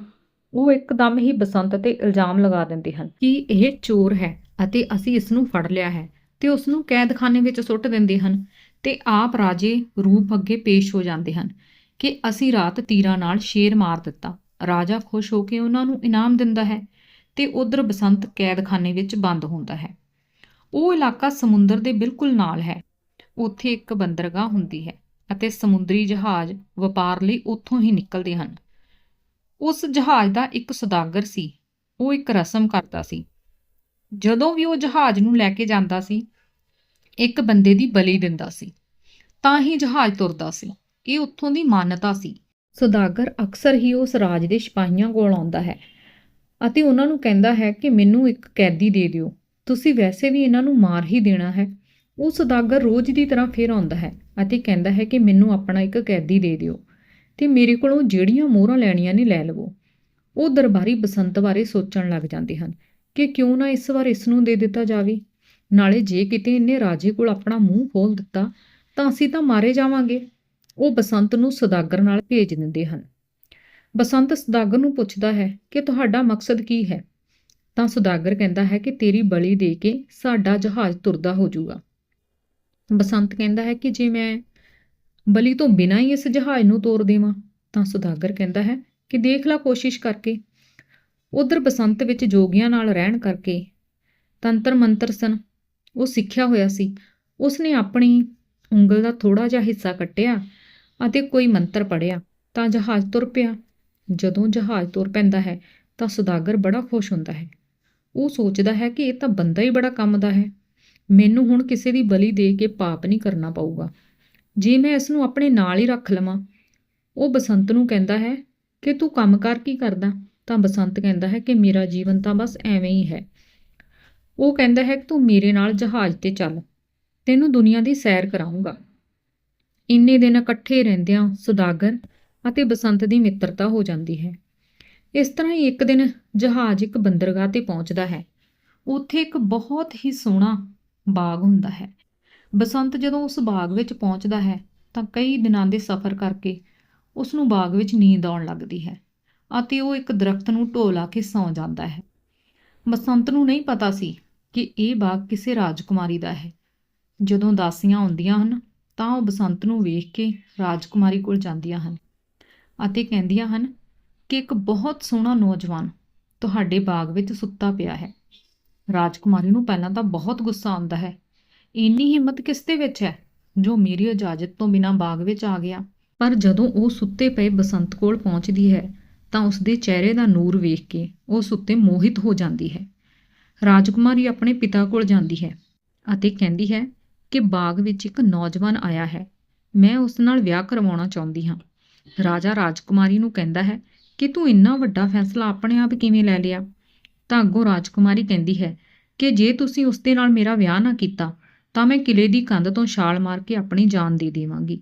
ਉਹ ਇੱਕਦਮ ਹੀ ਬਸੰਤ ਤੇ ਇਲਜ਼ਾਮ ਲਗਾ ਦਿੰਦੇ ਹਨ ਕਿ ਇਹ ਚੋਰ ਹੈ ਅਤੇ ਅਸੀਂ ਇਸ ਨੂੰ ਫੜ ਲਿਆ ਹੈ ਤੇ ਉਸ ਨੂੰ ਕੈਦਖਾਨੇ ਵਿੱਚ ਸੁੱਟ ਦਿੰਦੇ ਹਨ ਤੇ ਆਪ ਰਾਜੇ ਰੂਪ ਅੱਗੇ ਪੇਸ਼ ਹੋ ਜਾਂਦੇ ਹਨ ਕਿ ਅਸੀਂ ਰਾਤ ਤੀਰਾਂ ਨਾਲ ਸ਼ੇਰ ਮਾਰ ਦਿੱਤਾ। ਰਾਜਾ ਖੁਸ਼ ਹੋ ਕੇ ਉਹਨਾਂ ਨੂੰ ਇਨਾਮ ਦਿੰਦਾ ਹੈ ਤੇ ਉਧਰ ਬਸੰਤ ਕੈਦਖਾਨੇ ਵਿੱਚ ਬੰਦ ਹੁੰਦਾ ਹੈ। ਉਹ ਇਲਾਕਾ ਸਮੁੰਦਰ ਦੇ ਬਿਲਕੁਲ ਨਾਲ ਹੈ। ਉੱਥੇ ਇੱਕ ਬੰਦਰਗਾਹ ਹੁੰਦੀ ਹੈ ਅਤੇ ਸਮੁੰਦਰੀ ਜਹਾਜ਼ ਵਪਾਰ ਲਈ ਉੱਥੋਂ ਹੀ ਨਿਕਲਦੇ ਹਨ। ਉਸ ਜਹਾਜ਼ ਦਾ ਇੱਕ ਸੁਦਾਗਰ ਸੀ। ਉਹ ਇੱਕ ਰਸਮ ਕਰਦਾ ਸੀ। ਜਦੋਂ ਵੀ ਉਹ ਜਹਾਜ਼ ਨੂੰ ਲੈ ਕੇ ਜਾਂਦਾ ਸੀ, ਇੱਕ ਬੰਦੇ ਦੀ ਬਲੀ ਦਿੰਦਾ ਸੀ। ਤਾਂ ਹੀ ਜਹਾਜ਼ ਤੁਰਦਾ ਸੀ। ਇਹ ਉੱਥੋਂ ਦੀ ਮਾਨਤਾ ਸੀ। ਸੁਦਾਗਰ ਅਕਸਰ ਹੀ ਉਸ ਰਾਜ ਦੇ ਸਿਪਾਹੀਆਂ ਕੋਲ ਆਉਂਦਾ ਹੈ। ਅਤੇ ਉਹਨਾਂ ਨੂੰ ਕਹਿੰਦਾ ਹੈ ਕਿ ਮੈਨੂੰ ਇੱਕ ਕੈਦੀ ਦੇ ਦਿਓ। ਤੁਸੀਂ ਵੈਸੇ ਵੀ ਇਹਨਾਂ ਨੂੰ ਮਾਰ ਹੀ ਦੇਣਾ ਹੈ। ਉਹ ਸੁਦਾਗਰ ਰੋਜ਼ ਦੀ ਤਰ੍ਹਾਂ ਫੇਰ ਆਉਂਦਾ ਹੈ ਅਤੇ ਕਹਿੰਦਾ ਹੈ ਕਿ ਮੈਨੂੰ ਆਪਣਾ ਇੱਕ ਕੈਦੀ ਦੇ ਦਿਓ ਤੇ ਮੇਰੇ ਕੋਲੋਂ ਜਿਹੜੀਆਂ ਮੋਹਰਾਂ ਲੈਣੀਆਂ ਨੇ ਲੈ ਲਵੋ। ਉਹ ਦਰਬਾਰੀ ਬਸੰਤ ਬਾਰੇ ਸੋਚਣ ਲੱਗ ਜਾਂਦੇ ਹਨ ਕਿ ਕਿਉਂ ਨਾ ਇਸ ਵਾਰ ਇਸ ਨੂੰ ਦੇ ਦਿੱਤਾ ਜਾਵੇ। ਨਾਲੇ ਜੇ ਕਿਤੇ ਇਹਨੇ ਰਾਜੇ ਕੋਲ ਆਪਣਾ ਮੂੰਹ ਖੋਲ ਦਿੱਤਾ ਤਾਂ ਅਸੀਂ ਤਾਂ ਮਾਰੇ ਜਾਵਾਂਗੇ। ਉਹ ਬਸੰਤ ਨੂੰ ਸੁਦਾਗਰ ਨਾਲ ਭੇਜ ਦਿੰਦੇ ਹਨ। ਬਸੰਤ ਸੁਦਾਗਰ ਨੂੰ ਪੁੱਛਦਾ ਹੈ ਕਿ ਤੁਹਾਡਾ ਮਕਸਦ ਕੀ ਹੈ? ਤਾਂ ਸੁਦਾਗਰ ਕਹਿੰਦਾ ਹੈ ਕਿ ਤੇਰੀ ਬਲੀ ਦੇ ਕੇ ਸਾਡਾ ਜਹਾਜ਼ ਤੁਰਦਾ ਹੋ ਜਾਊਗਾ। ਬਸੰਤ ਕਹਿੰਦਾ ਹੈ ਕਿ ਜੇ ਮੈਂ ਬਲੀ ਤੋਂ ਬਿਨਾਂ ਹੀ ਇਸ ਜਹਾਜ਼ ਨੂੰ ਤੋਰ ਦੇਵਾਂ, ਤਾਂ ਸੁਦਾਗਰ ਕਹਿੰਦਾ ਹੈ ਕਿ ਦੇਖ ਲੈ ਕੋਸ਼ਿਸ਼ ਕਰਕੇ। ਉਧਰ ਬਸੰਤ ਵਿੱਚ ਜੋਗੀਆਂ ਨਾਲ ਰਹਿਣ ਕਰਕੇ ਤੰਤਰ ਮੰਤਰ ਸਨ। ਉਹ ਸਿੱਖਿਆ ਹੋਇਆ ਸੀ। ਉਸਨੇ ਆਪਣੀ ਉਂਗਲ ਦਾ ਥੋੜਾ ਜਿਹਾ ਹਿੱਸਾ ਕੱਟਿਆ ਅਤੇ ਕੋਈ ਮੰਤਰ ਪੜਿਆ ਤਾਂ ਜਹਾਜ਼ ਤੁਰ ਪਿਆ। ਜਦੋਂ ਜਹਾਜ਼ ਤੁਰ ਪੈਂਦਾ ਹੈ, ਤਾਂ ਸੁਦਾਗਰ ਬੜਾ ਖੁਸ਼ ਹੁੰਦਾ ਹੈ। ਉਹ ਸੋਚਦਾ ਹੈ ਕਿ ਇਹ ਤਾਂ ਬੰਦਾ ਹੀ ਬੜਾ ਕੰਮ ਦਾ ਹੈ। ਮੈਨੂੰ ਹੁਣ ਕਿਸੇ ਦੀ ਬਲੀ ਦੇ ਕੇ ਪਾਪ ਨਹੀਂ ਕਰਨਾ ਪਊਗਾ। ਜੇ ਮੈਂ ਇਸ ਨੂੰ ਆਪਣੇ ਨਾਲ ਹੀ ਰੱਖ ਲਵਾਂ, ਉਹ ਬਸੰਤ ਨੂੰ ਕਹਿੰਦਾ ਹੈ ਕਿ ਤੂੰ ਕੰਮ ਕਰ ਕੀ ਕਰਦਾ? ਤਾਂ ਬਸੰਤ ਕਹਿੰਦਾ ਹੈ ਕਿ ਮੇਰਾ ਜੀਵਨ ਤਾਂ ਬਸ ਐਵੇਂ ਹੀ ਹੈ। ਉਹ ਕਹਿੰਦਾ ਹੈ ਕਿ ਤੂੰ ਮੇਰੇ ਨਾਲ ਜਹਾਜ਼ ਤੇ ਚੱਲ, ਤੈਨੂੰ ਦੁਨੀਆ ਦੀ ਸੈਰ ਕਰਾਉਂਗਾ ਇੰਨੇ ਦਿਨ ਇਕੱਠੇ ਰਹਿੰਦਿਆਂ ਸੁਦਾਗਰ ਅਤੇ ਬਸੰਤ ਦੀ ਮਿੱਤਰਤਾ ਹੋ ਜਾਂਦੀ ਹੈ। ਇਸ ਤਰ੍ਹਾਂ ਹੀ ਇੱਕ ਦਿਨ ਜਹਾਜ਼ ਇੱਕ ਬੰਦਰਗਾਹ ਤੇ ਪਹੁੰਚਦਾ ਹੈ। ਉੱਥੇ ਇੱਕ ਬਹੁਤ ਹੀ ਸੋਹਣਾ ਬਾਗ ਹੁੰਦਾ ਹੈ। ਬਸੰਤ ਜਦੋਂ ਉਸ ਬਾਗ ਵਿੱਚ ਪਹੁੰਚਦਾ ਹੈ, ਤਾਂ ਕਈ ਦਿਨਾਂ ਦੇ ਸਫ਼ਰ ਕਰਕੇ ਉਸ ਨੂੰ ਬਾਗ ਵਿੱਚ ਨੀਂਦ ਆਉਣ ਲੱਗਦੀ ਹੈ ਅਤੇ ਉਹ ਇੱਕ ਦਰਖਤ ਨੂੰ ਢੋ ਲਾ ਕੇ ਸੌਂ ਜਾਂਦਾ ਹੈ। ਬਸੰਤ ਨੂੰ ਨਹੀਂ ਪਤਾ ਸੀ ਕਿ ਇਹ ਬਾਗ ਕਿਸੇ ਰਾਜਕੁਮਾਰੀ ਦਾ ਹੈ। ਜਦੋਂ ਦਾਸੀਆਂ ਆਉਂਦੀਆਂ ਹਨ, ਤਾਂ ਉਹ ਬਸੰਤ ਨੂੰ ਵੇਖ ਕੇ ਰਾਜਕੁਮਾਰੀ ਕੋਲ ਜਾਂਦੀਆਂ ਹਨ। ਅਤੇ ਕਹਿੰਦੀਆਂ ਹਨ ਕਿ ਇੱਕ ਬਹੁਤ ਸੋਹਣਾ ਨੌਜਵਾਨ ਤੁਹਾਡੇ ਬਾਗ ਵਿੱਚ ਸੁੱਤਾ ਪਿਆ ਹੈ। ਰਾਜਕੁਮਾਰੀ ਨੂੰ ਪਹਿਲਾਂ ਤਾਂ ਬਹੁਤ ਗੁੱਸਾ ਆਉਂਦਾ ਹੈ। ਇੰਨੀ ਹਿੰਮਤ ਕਿਸ ਦੇ ਵਿੱਚ ਹੈ? ਜੋ ਮੇਰੀ ਇਜਾਜ਼ਤ ਤੋਂ ਬਿਨਾਂ ਬਾਗ ਵਿੱਚ ਆ ਗਿਆ। ਪਰ ਜਦੋਂ ਉਹ ਸੁੱਤੇ ਪਏ ਬਸੰਤ ਕੋਲ ਪਹੁੰਚਦੀ ਹੈ, ਤਾਂ ਉਸ ਦੇ ਚਿਹਰੇ ਦਾ ਨੂਰ ਵੇਖ ਕੇ ਉਹ ਸੁੱਤੇ ਮੋਹਿਤ ਹੋ ਜਾਂਦੀ ਹੈ। ਰਾਜਕੁਮਾਰੀ ਆਪਣੇ ਪਿਤਾ ਕੋਲ ਜਾਂਦੀ ਹੈ ਅਤੇ ਕਹਿੰਦੀ ਹੈ ਕਿ ਬਾਗ ਵਿੱਚ ਇੱਕ ਨੌਜਵਾਨ ਆਇਆ ਹੈ। ਮੈਂ ਉਸ ਨਾਲ ਵਿਆਹ ਕਰਵਾਉਣਾ ਚਾਹੁੰਦੀ ਹਾਂ। ਰਾਜਾ ਰਾਜਕੁਮਾਰੀ ਨੂੰ ਕਹਿੰਦਾ ਹੈ ਕਿ ਤੂੰ ਇੰਨਾ ਵੱਡਾ ਫੈਸਲਾ ਆਪਣੇ ਆਪ ਕਿਵੇਂ ਲੈ ਲਿਆ? ਤਾਂ ਅੱਗੋਂ ਰਾਜਕੁਮਾਰੀ ਕਹਿੰਦੀ ਹੈ ਕਿ ਜੇ ਤੁਸੀਂ ਉਸ ਦੇ ਨਾਲ ਮੇਰਾ ਵਿਆਹ ਨਾ ਕੀਤਾ, ਤਾਂ ਮੈਂ ਕਿਲੇ ਦੀ ਕੰਧ ਤੋਂ ਛਾਲ ਮਾਰ ਕੇ ਆਪਣੀ ਜਾਨ ਦੇ ਦੇਵਾਂਗੀ।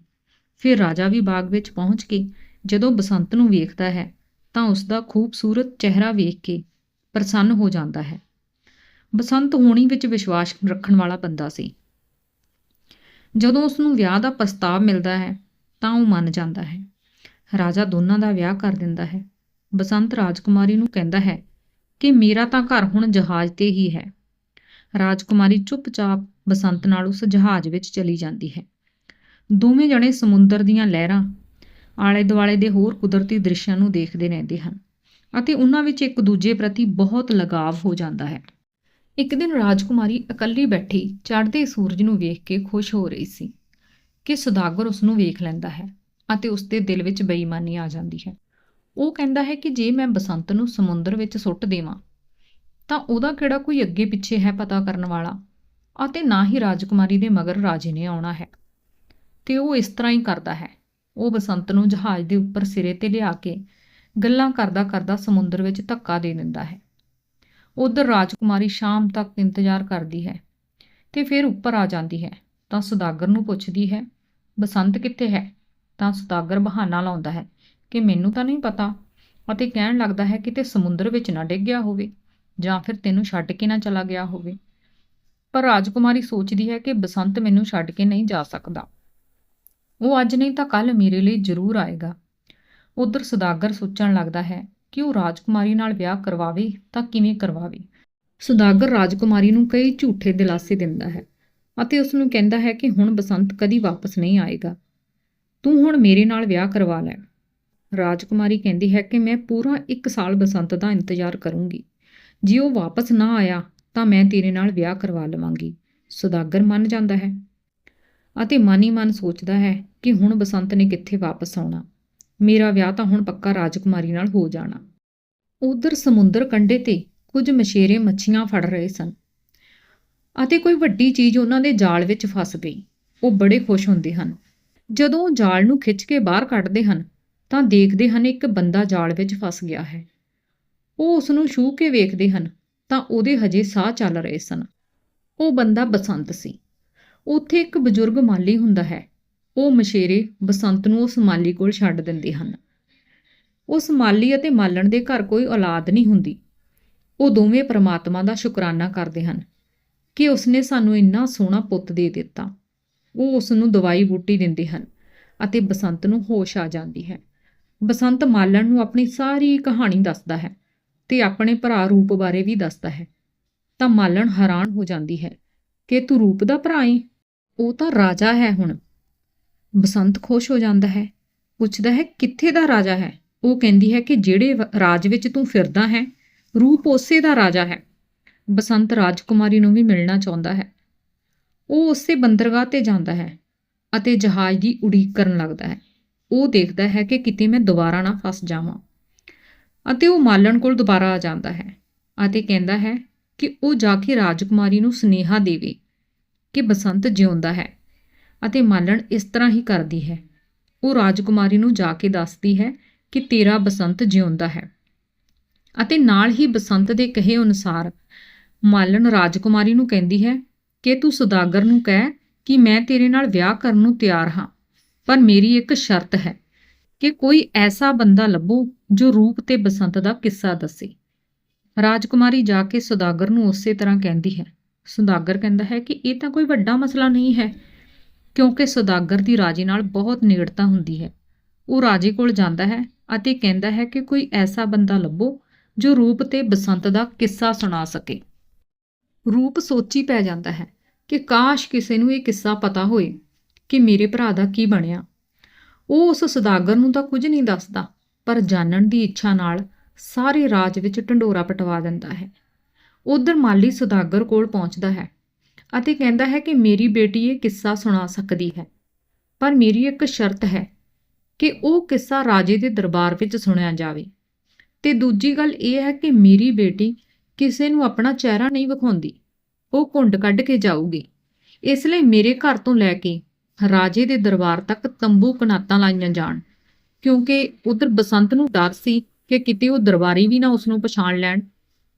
ਫਿਰ ਰਾਜਾ ਵੀ ਬਾਗ ਵਿੱਚ ਪਹੁੰਚ ਕੇ ਜਦੋਂ ਬਸੰਤ ਨੂੰ ਵੇਖਦਾ ਹੈ, ਤਾਂ ਉਸ ਦਾ ਖੂਬਸੂਰਤ ਚਿਹਰਾ ਵੇਖ ਕੇ ਪ੍ਰਸੰਨ ਹੋ ਜਾਂਦਾ ਹੈ। ਬਸੰਤ ਹੋਣੀ ਵਿੱਚ ਵਿਸ਼ਵਾਸ ਰੱਖਣ ਵਾਲਾ ਬੰਦਾ ਸੀ। ਜਦੋਂ ਉਸ ਨੂੰ ਵਿਆਹ ਦਾ ਪ੍ਰਸਤਾਵ ਮਿਲਦਾ ਹੈ, ਤਾਂ ਉਹ ਮੰਨ ਜਾਂਦਾ ਹੈ ਰਾਜਾ ਦੋਨਾਂ ਦਾ ਵਿਆਹ ਕਰ ਦਿੰਦਾ ਹੈ। ਬਸੰਤ ਰਾਜਕੁਮਾਰੀ ਨੂੰ ਕਹਿੰਦਾ ਹੈ ਕਿ ਮੇਰਾ ਤਾਂ ਘਰ ਹੁਣ ਜਹਾਜ਼ ਤੇ ਹੀ ਹੈ। ਰਾਜਕੁਮਾਰੀ ਚੁੱਪਚਾਪ ਬਸੰਤ ਨਾਲ ਉਸ ਜਹਾਜ਼ ਵਿੱਚ ਚਲੀ ਜਾਂਦੀ ਹੈ। ਦੋਵੇਂ ਜਣੇ ਸਮੁੰਦਰ ਦੀਆਂ ਲਹਿਰਾਂ ਆਲੇ ਦੁਆਲੇ ਦੇ ਹੋਰ ਕੁਦਰਤੀ ਦ੍ਰਿਸ਼ਾਂ ਨੂੰ ਦੇਖਦੇ ਰਹਿੰਦੇ ਹਨ ਅਤੇ ਉਹਨਾਂ ਵਿੱਚ ਇੱਕ ਦੂਜੇ ਪ੍ਰਤੀ ਬਹੁਤ ਲਗਾਵ ਹੋ ਜਾਂਦਾ ਹੈ। ਇੱਕ ਦਿਨ ਰਾਜਕੁਮਾਰੀ ਇਕੱਲੀ ਬੈਠੀ ਚੜ੍ਹਦੇ ਸੂਰਜ ਨੂੰ ਵੇਖ ਕੇ ਖੁਸ਼ ਹੋ ਰਹੀ ਸੀ ਕਿ ਸੁਦਾਗਰ ਉਸ ਨੂੰ ਵੇਖ ਲੈਂਦਾ ਹੈ। ਅਤੇ ਉਸ ਦੇ ਦਿਲ ਵਿੱਚ ਬੇਈਮਾਨੀ ਆ ਜਾਂਦੀ ਹੈ। ਉਹ ਕਹਿੰਦਾ ਹੈ ਕਿ ਜੇ ਮੈਂ ਬਸੰਤ ਨੂੰ ਸਮੁੰਦਰ ਵਿੱਚ ਸੁੱਟ ਦੇਵਾਂ, ਤਾਂ ਉਹਦਾ ਕਿਹੜਾ ਕੋਈ ਅੱਗੇ ਪਿੱਛੇ ਹੈ ਪਤਾ ਕਰਨ ਵਾਲਾ? ਅਤੇ ਨਾ ਹੀ ਰਾਜਕੁਮਾਰੀ ਦੇ ਮਗਰ ਰਾਜੇ ਨੇ ਆਉਣਾ ਹੈ। ਤੇ ਉਹ ਇਸ ਤਰ੍ਹਾਂ ਹੀ ਕਰਦਾ ਹੈ। ਉਹ ਬਸੰਤ ਨੂੰ ਜਹਾਜ਼ ਦੇ ਉੱਪਰ ਸਿਰੇ ਤੇ ਲਿਆ ਕੇ ਗੱਲਾਂ ਕਰਦਾ ਕਰਦਾ ਸਮੁੰਦਰ ਵਿੱਚ ਧੱਕਾ ਦੇ ਦਿੰਦਾ ਹੈ। ਉਧਰ ਰਾਜਕੁਮਾਰੀ ਸ਼ਾਮ ਤੱਕ ਇੰਤਜ਼ਾਰ ਕਰਦੀ ਹੈ ਤੇ ਫਿਰ ਉੱਪਰ ਆ ਜਾਂਦੀ ਹੈ। ਤਾਂ ਸੁਦਾਗਰ ਨੂੰ ਪੁੱਛਦੀ ਹੈ, ਬਸੰਤ ਕਿੱਥੇ ਹੈ? ਤਾਂ ਸੁਦਾਗਰ ਬਹਾਨਾ ਲਾਉਂਦਾ ਹੈ ਕਿ ਮੈਨੂੰ ਤਾਂ ਨਹੀਂ ਪਤਾ ਅਤੇ ਕਹਿਣ ਲੱਗਦਾ ਹੈ ਕਿਤੇ ਸਮੁੰਦਰ ਵਿੱਚ ਨਾ ਡਿੱਗ ਗਿਆ ਹੋਵੇ ਜਾਂ ਫਿਰ ਤੈਨੂੰ ਛੱਡ ਕੇ ਨਾ ਚਲਾ ਗਿਆ ਹੋਵੇ। ਪਰ ਰਾਜਕੁਮਾਰੀ ਸੋਚਦੀ ਹੈ ਕਿ ਬਸੰਤ ਮੈਨੂੰ ਛੱਡ ਕੇ ਨਹੀਂ ਜਾ ਸਕਦਾ। ਉਹ ਅੱਜ ਨਹੀਂ ਤਾਂ ਕੱਲ ਮੇਰੇ ਲਈ ਜ਼ਰੂਰ ਆਏਗਾ। ਉਧਰ ਸੁਦਾਗਰ ਸੋਚਣ ਲੱਗਦਾ ਹੈ ਕਿ ਉਹ ਰਾਜਕੁਮਾਰੀ ਨਾਲ ਵਿਆਹ ਕਰਵਾਵੇ ਤਾਂ ਕਿਵੇਂ ਕਰਵਾਵੇ। ਸੁਦਾਗਰ ਰਾਜਕੁਮਾਰੀ ਨੂੰ ਕਈ ਝੂਠੇ ਦਿਲਾਸੇ ਦਿੰਦਾ ਹੈ ਅਤੇ ਉਸ ਨੂੰ ਕਹਿੰਦਾ ਹੈ ਕਿ ਹੁਣ ਬਸੰਤ ਕਦੀ ਵਾਪਸ ਨਹੀਂ ਆਏਗਾ। ਤੂੰ ਹੁਣ ਮੇਰੇ ਨਾਲ ਵਿਆਹ ਕਰਵਾ ਲੈ। ਰਾਜਕੁਮਾਰੀ ਕਹਿੰਦੀ ਹੈ ਕਿ ਮੈਂ ਪੂਰਾ 1 ਸਾਲ ਬਸੰਤ ਦਾ ਇੰਤਜ਼ਾਰ ਕਰੂੰਗੀ। ਜੇ ਉਹ ਵਾਪਸ ਨਾ ਆਇਆ, ਤਾਂ ਮੈਂ ਤੇਰੇ ਨਾਲ ਵਿਆਹ ਕਰਵਾ ਲਵਾਂਗੀ। ਸੁਦਾਗਰ ਮੰਨ ਜਾਂਦਾ ਹੈ। ਅਤੇ ਮਨ ਹੀ ਮਨ ਸੋਚਦਾ ਹੈ ਕਿ ਹੁਣ ਬਸੰਤ ਨੇ ਕਿੱਥੇ ਵਾਪਸ ਆਉਣਾ। ਮੇਰਾ ਵਿਆਹ ਤਾਂ ਹੁਣ ਪੱਕਾ ਰਾਜਕੁਮਾਰੀ ਨਾਲ ਹੋ ਜਾਣਾ। ਉਧਰ ਸਮੁੰਦਰ ਕੰਢੇ ਤੇ ਕੁਝ ਮਛੇਰੇ ਮੱਛੀਆਂ ਫੜ ਰਹੇ ਸਨ। ਅਤੇ ਕੋਈ ਵੱਡੀ ਚੀਜ਼ ਉਹਨਾਂ ਦੇ ਜਾਲ ਵਿੱਚ ਫਸ ਗਈ। ਉਹ ਬੜੇ ਖੁਸ਼ ਹੁੰਦੇ ਹਨ। ਜਦੋਂ ਉਹ ਜਾਲ ਨੂੰ ਖਿੱਚ ਕੇ ਬਾਹਰ ਕੱਢਦੇ ਹਨ, ਤਾਂ ਦੇਖਦੇ ਹਨ ਇੱਕ ਬੰਦਾ ਜਾਲ ਵਿੱਚ ਫਸ ਗਿਆ ਹੈ। ਉਹ ਉਸ ਨੂੰ ਛੂਹ ਕੇ ਵੇਖਦੇ ਹਨ, ਤਾਂ ਉਹਦੇ ਹਜੇ ਸਾਹ ਚੱਲ ਰਹੇ ਸਨ। ਉਹ ਬੰਦਾ ਬਸੰਤ ਸੀ। ਉੱਥੇ ਇੱਕ ਬਜ਼ੁਰਗ ਮਾਲੀ ਹੁੰਦਾ ਹੈ। ਉਹ ਮਸ਼ੇਰੇ ਬਸੰਤ ਨੂੰ ਉਸ ਮਾਲੀ ਕੋਲ ਛੱਡ ਦਿੰਦੇ ਹਨ। ਉਸ ਮਾਲੀ ਅਤੇ ਮਾਲਣ ਦੇ ਘਰ ਕੋਈ ਔਲਾਦ ਨਹੀਂ ਹੁੰਦੀ। ਉਹ ਦੋਵੇਂ ਪ੍ਰਮਾਤਮਾ ਦਾ ਸ਼ੁਕਰਾਨਾ ਕਰਦੇ ਹਨ ਕਿ ਉਸਨੇ ਸਾਨੂੰ ਇੰਨਾ ਸੋਹਣਾ ਪੁੱਤ ਦੇ ਦਿੱਤਾ। ਉਹ ਉਸ ਨੂੰ ਦਵਾਈ ਬੂਟੀ ਦਿੰਦੇ ਹਨ ਅਤੇ ਬਸੰਤ ਨੂੰ ਹੋਸ਼ ਆ ਜਾਂਦੀ ਹੈ। ਬਸੰਤ ਮਾਲਣ ਨੂੰ ਆਪਣੀ ਸਾਰੀ ਕਹਾਣੀ ਦੱਸਦਾ ਹੈ ਤੇ ਆਪਣੇ ਭਰਾ ਰੂਪ ਬਾਰੇ ਵੀ ਦੱਸਦਾ ਹੈ। ਤਾਂ ਮਾਲਣ ਹੈਰਾਨ ਹੋ ਜਾਂਦੀ ਹੈ ਕਿ ਤੂੰ ਰੂਪ ਦਾ ਭਰਾ ਏ? ਉਹ ਤਾਂ ਰਾਜਾ ਹੈ ਹੁਣ। ਬਸੰਤ ਖੁਸ਼ ਹੋ ਜਾਂਦਾ ਹੈ। ਪੁੱਛਦਾ ਹੈ, ਕਿੱਥੇ ਦਾ ਰਾਜਾ ਹੈ? ਉਹ ਕਹਿੰਦੀ ਹੈ ਕਿ ਜਿਹੜੇ ਰਾਜ ਵਿੱਚ ਤੂੰ ਫਿਰਦਾ ਹੈ, ਰੂਪ ਉਸੇ ਦਾ ਰਾਜਾ ਹੈ। ਬਸੰਤ ਰਾਜਕੁਮਾਰੀ ਨੂੰ ਵੀ ਮਿਲਣਾ ਚਾਹੁੰਦਾ ਹੈ। ਉਹ ਉਸੇ ਬੰਦਰਗਾਹ ਤੇ ਜਾਂਦਾ ਹੈ ਅਤੇ ਜਹਾਜ਼ ਦੀ ਉਡੀਕ ਕਰਨ ਲੱਗਦਾ ਹੈ। ਉਹ ਦੇਖਦਾ ਹੈ ਕਿ ਕਿਤੇ ਮੈਂ ਦੁਬਾਰਾ ਨਾ ਫਸ ਜਾਵਾਂ ਅਤੇ ਉਹ ਮਾਲਣ ਕੋਲ ਦੁਬਾਰਾ ਆ ਜਾਂਦਾ ਹੈ ਅਤੇ ਕਹਿੰਦਾ ਹੈ ਕਿ ਉਹ ਜਾ ਕੇ ਰਾਜਕੁਮਾਰੀ ਨੂੰ ਸੁਨੇਹਾ ਦੇਵੇ ਕਿ ਬਸੰਤ ਜਿਉਂਦਾ ਹੈ ਅਤੇ ਮਾਲਣ ਇਸ ਤਰ੍ਹਾਂ ਹੀ ਕਰਦੀ ਹੈ। ਉਹ ਰਾਜਕੁਮਾਰੀ ਨੂੰ ਜਾ ਕੇ ਦੱਸਦੀ ਹੈ ਕਿ ਤੇਰਾ ਬਸੰਤ ਜਿਉਂਦਾ ਹੈ ਅਤੇ ਨਾਲ ਹੀ ਬਸੰਤ ਦੇ ਕਹੇ ਅਨੁਸਾਰ ਮਾਲਣ ਰਾਜਕੁਮਾਰੀ ਨੂੰ ਕਹਿੰਦੀ ਹੈ ਕਿ ਤੂੰ ਸੁਦਾਗਰ ਨੂੰ ਕਹਿ ਕਿ ਮੈਂ ਤੇਰੇ ਨਾਲ ਵਿਆਹ ਕਰਨ ਨੂੰ ਤਿਆਰ ਹਾਂ, ਪਰ ਮੇਰੀ ਇੱਕ ਸ਼ਰਤ ਹੈ ਕਿ ਕੋਈ ਐਸਾ ਬੰਦਾ ਲੱਭੋ ਜੋ ਰੂਪ ਤੇ ਬਸੰਤ ਦਾ ਕਿੱਸਾ ਦੱਸੇ। ਰਾਜਕੁਮਾਰੀ ਜਾ ਕੇ ਸੁਦਾਗਰ ਨੂੰ ਉਸੇ ਤਰ੍ਹਾਂ ਕਹਿੰਦੀ ਹੈ। ਸੁਦਾਗਰ ਕਹਿੰਦਾ ਹੈ ਕਿ ਇਹ ਤਾਂ ਕੋਈ ਵੱਡਾ ਮਸਲਾ ਨਹੀਂ ਹੈ, ਕਿਉਂਕਿ ਸੁਦਾਗਰ ਦੀ ਰਾਜੇ ਨਾਲ ਬਹੁਤ ਨੇੜਤਾ ਹੁੰਦੀ ਹੈ। ਉਹ ਰਾਜੇ ਕੋਲ ਜਾਂਦਾ ਹੈ ਅਤੇ ਕਹਿੰਦਾ ਹੈ ਕਿ ਕੋਈ ਐਸਾ ਬੰਦਾ ਲੱਭੋ ਜੋ ਰੂਪ ਤੇ ਬਸੰਤ ਦਾ ਕਿੱਸਾ ਸੁਣਾ ਸਕੇ। ਰੂਪ ਸੋਚੀ ਪੈ ਜਾਂਦਾ ਹੈ ਕਿ ਕਾਸ਼ ਕਿਸੇ ਨੂੰ ਇਹ ਕਿੱਸਾ ਪਤਾ ਹੋਏ ਕਿ ਮੇਰੇ ਭਰਾ ਦਾ ਕੀ ਬਣਿਆ। ਉਹ ਉਸ ਸੁਦਾਗਰ ਨੂੰ ਤਾਂ ਕੁਝ ਨਹੀਂ ਦੱਸਦਾ, ਪਰ ਜਾਣਨ ਦੀ ਇੱਛਾ ਨਾਲ ਸਾਰੇ ਰਾਜ ਵਿੱਚ ਢੰਡੋਰਾ ਪਟਵਾ ਦਿੰਦਾ ਹੈ। ਉਧਰ ਮਾਲੀ ਸੁਦਾਗਰ ਕੋਲ ਪਹੁੰਚਦਾ ਹੈ ਅਤੇ ਕਹਿੰਦਾ ਹੈ ਕਿ ਮੇਰੀ ਬੇਟੀ ਇਹ ਕਿੱਸਾ ਸੁਣਾ ਸਕਦੀ ਹੈ, ਪਰ ਮੇਰੀ ਇੱਕ ਸ਼ਰਤ ਹੈ ਕਿ ਉਹ ਕਿੱਸਾ ਰਾਜੇ ਦੇ ਦਰਬਾਰ ਵਿੱਚ ਸੁਣਿਆ ਜਾਵੇ। ਤੇ ਦੂਜੀ ਗੱਲ ਇਹ ਹੈ ਕਿ ਮੇਰੀ ਬੇਟੀ ਕਿਸੇ ਨੂੰ ਆਪਣਾ ਚਿਹਰਾ ਨਹੀਂ ਵਿਖਾਉਂਦੀ। ਉਹ ਘੁੰਡ ਕੱਢ ਕੇ ਜਾਊਗੀ। ਇਸ ਲਈ ਮੇਰੇ ਘਰ ਤੋਂ ਲੈ ਕੇ ਰਾਜੇ ਦੇ ਦਰਬਾਰ ਤੱਕ ਤੰਬੂ ਕਨਾਤਾਂ ਲਾਈਆਂ ਜਾਣ। ਕਿਉਂਕਿ ਉਧਰ ਬਸੰਤ ਨੂੰ ਡਰ ਸੀ ਕਿ ਕਿਤੇ ਉਹ ਦਰਬਾਰੀ ਵੀ ਨਾ ਉਸ ਨੂੰ ਪਛਾਣ ਲੈਣ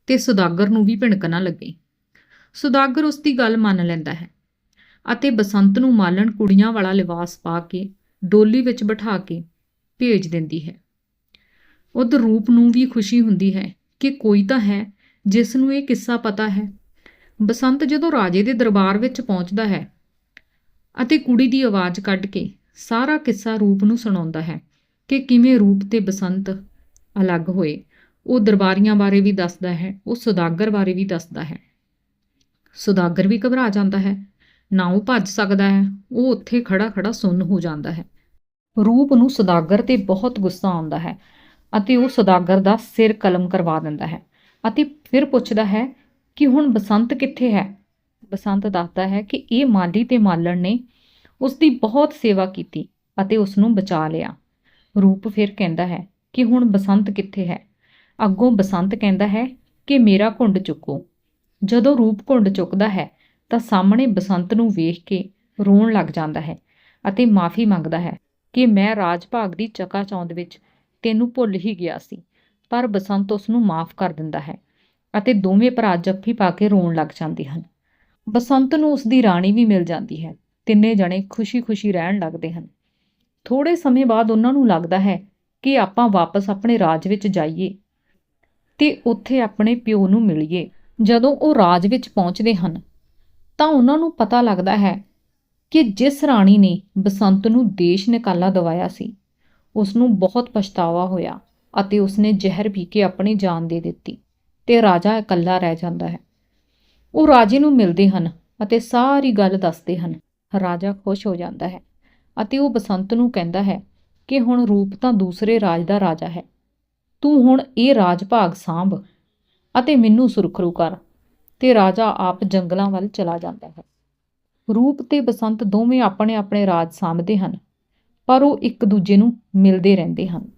ਤੇ ਸੁਦਾਗਰ ਨੂੰ ਵੀ ਭਿਣਕ ਨਾ ਲੱਗੇ। ਸੁਦਾਗਰ ਉਸ ਦੀ ਗੱਲ ਮੰਨ ਲੈਂਦਾ ਹੈ ਅਤੇ ਬਸੰਤ ਨੂੰ ਮਾਲਣ ਕੁੜੀਆਂ ਵਾਲਾ ਲਿਬਾਸ ਪਾ ਕੇ ਡੋਲੀ ਵਿੱਚ ਬਿਠਾ ਕੇ ਭੇਜ ਦਿੰਦੀ ਹੈ। ਉਧਰ ਰੂਪ ਨੂੰ ਵੀ ਖੁਸ਼ੀ ਹੁੰਦੀ ਹੈ ਕਿ ਕੋਈ ਤਾਂ ਹੈ ਜਿਸ ਨੂੰ ਇਹ ਕਿੱਸਾ ਪਤਾ ਹੈ। ਬਸੰਤ ਜਦੋਂ ਰਾਜੇ ਦੇ ਦਰਬਾਰ ਵਿੱਚ ਪਹੁੰਚਦਾ ਹੈ ਅਤੇ ਕੁੜੀ ਦੀ ਆਵਾਜ਼ ਕੱਢ ਕੇ ਸਾਰਾ ਕਿੱਸਾ ਰੂਪ ਨੂੰ ਸੁਣਾਉਂਦਾ ਹੈ ਕਿ ਕਿਵੇਂ ਰੂਪ ਤੇ ਬਸੰਤ ਅਲੱਗ ਹੋਏ, ਉਹ ਦਰਬਾਰੀਆਂ ਬਾਰੇ ਵੀ ਦੱਸਦਾ ਹੈ, ਉਹ ਸੁਦਾਗਰ ਬਾਰੇ ਵੀ ਦੱਸਦਾ ਹੈ। ਸੁਦਾਗਰ ਵੀ ਘਬਰਾ ਜਾਂਦਾ ਹੈ, ਨਾ ਉਹ ਭੱਜ ਸਕਦਾ ਹੈ, ਉਹ ਉੱਥੇ ਖੜਾ ਖੜਾ ਸੁੰਨ ਹੋ ਜਾਂਦਾ ਹੈ। ਰੂਪ ਨੂੰ ਸੁਦਾਗਰ ਤੇ ਬਹੁਤ ਗੁੱਸਾ ਆਉਂਦਾ ਹੈ ਅਤੇ ਉਹ ਸੁਦਾਗਰ ਦਾ ਸਿਰ ਕਲਮ ਕਰਵਾ ਦਿੰਦਾ ਹੈ। ਅਤੇ ਫਿਰ ਪੁੱਛਦਾ ਹੈ ਕਿ ਹੁਣ ਬਸੰਤ ਕਿੱਥੇ ਹੈ? ਬਸੰਤ ਦੱਸਦਾ ਹੈ ਕਿ ਇਹ ਮਾਲੀ ਤੇ ਮਾਲਣ ਨੇ ਉਸ ਦੀ ਬਹੁਤ ਸੇਵਾ ਕੀਤੀ ਅਤੇ ਉਸ ਨੂੰ ਬਚਾ ਲਿਆ। ਰੂਪ ਫਿਰ ਕਹਿੰਦਾ ਹੈ ਕਿ ਹੁਣ ਬਸੰਤ ਕਿੱਥੇ ਹੈ? ਅੱਗੋਂ ਬਸੰਤ ਕਹਿੰਦਾ ਹੈ ਕਿ ਮੇਰਾ ਘੁੰਡ ਚੁੱਕੋ। ਜਦੋਂ ਰੂਪ ਘੁੰਡ ਚੁੱਕਦਾ ਹੈ ਤਾਂ ਸਾਹਮਣੇ ਬਸੰਤ ਨੂੰ ਵੇਖ ਕੇ ਰੋਣ ਲੱਗ ਜਾਂਦਾ ਹੈ ਅਤੇ ਮਾਫੀ ਮੰਗਦਾ ਹੈ ਕਿ ਮੈਂ ਰਾਜ ਭਾਗ ਦੀ ਚਕਾਚੌਂਦ ਵਿੱਚ ਤੈਨੂੰ ਭੁੱਲ ਹੀ ਗਿਆ ਸੀ। ਪਰ ਬਸੰਤ ਉਸ ਨੂੰ ਮਾਫ ਕਰ ਦਿੰਦਾ ਹੈ ਅਤੇ ਦੋਵੇਂ ਭਰਾ ਜੱਫੀ ਪਾ ਕੇ ਰੋਣ ਲੱਗ ਜਾਂਦੇ ਹਨ। ਬਸੰਤ ਨੂੰ ਉਸ ਦੀ ਰਾਣੀ ਵੀ ਮਿਲ ਜਾਂਦੀ ਹੈ। ਤਿੰਨੇ ਜਣੇ ਖੁਸ਼ੀ-ਖੁਸ਼ੀ ਰਹਿਣ ਲੱਗਦੇ ਹਨ। ਥੋੜੇ ਸਮੇਂ ਬਾਅਦ ਉਹਨਾਂ ਨੂੰ ਲੱਗਦਾ ਹੈ ਕਿ ਆਪਾਂ ਵਾਪਸ ਆਪਣੇ ਰਾਜ ਵਿੱਚ ਜਾਈਏ ਤੇ ਉੱਥੇ ਆਪਣੇ ਪਿਓ ਨੂੰ ਮਿਲੀਏ। ਜਦੋਂ ਉਹ ਰਾਜ ਵਿੱਚ ਪਹੁੰਚਦੇ ਹਨ, ਤਾਂ ਉਹਨਾਂ ਨੂੰ ਪਤਾ ਲੱਗਦਾ ਹੈ ਕਿ ਜਿਸ ਰਾਣੀ ਨੇ ਬਸੰਤ ਨੂੰ ਦੇਸ਼ ਨਿਕਾਲਾ ਦਵਾਇਆ ਸੀ ਉਸ ਨੂੰ ਬਹੁਤ ਪਛਤਾਵਾ ਹੋਇਆ। ਅਤੇ ਉਸਨੇ ਜ਼ਹਿਰ ਪੀ ਕੇ ਆਪਣੀ ਜਾਨ ਦੇ ਦਿੱਤੀ ਤੇ ਰਾਜਾ ਇਕੱਲਾ ਰਹਿ ਜਾਂਦਾ ਹੈ। ਉਹ ਰਾਜੇ ਨੂੰ ਮਿਲਦੇ ਹਨ ਅਤੇ ਸਾਰੀ ਗੱਲ ਦੱਸਦੇ ਹਨ। ਰਾਜਾ ਖੁਸ਼ ਹੋ ਜਾਂਦਾ ਹੈ ਅਤੇ ਉਹ ਬਸੰਤ ਨੂੰ ਕਹਿੰਦਾ ਹੈ ਕਿ ਹੁਣ ਰੂਪ ਤਾਂ ਦੂਸਰੇ ਰਾਜ ਦਾ ਰਾਜਾ ਹੈ। ਤੂੰ ਹੁਣ ਇਹ ਰਾਜ ਭਾਗ ਸਾਂਭ ਅਤੇ ਮੈਨੂੰ ਸੁਰਖਰੂ ਕਰ ਤੇ ਰਾਜਾ ਆਪ ਜੰਗਲਾਂ ਵੱਲ ਚਲਾ ਜਾਂਦਾ ਹੈ। ਰੂਪ ਤੇ ਬਸੰਤ ਦੋਵੇਂ ਆਪਣੇ ਆਪਣੇ ਰਾਜ ਸਾਂਭਦੇ ਹਨ, ਪਰ ਉਹ ਇੱਕ ਦੂਜੇ ਨੂੰ ਮਿਲਦੇ ਰਹਿੰਦੇ ਹਨ।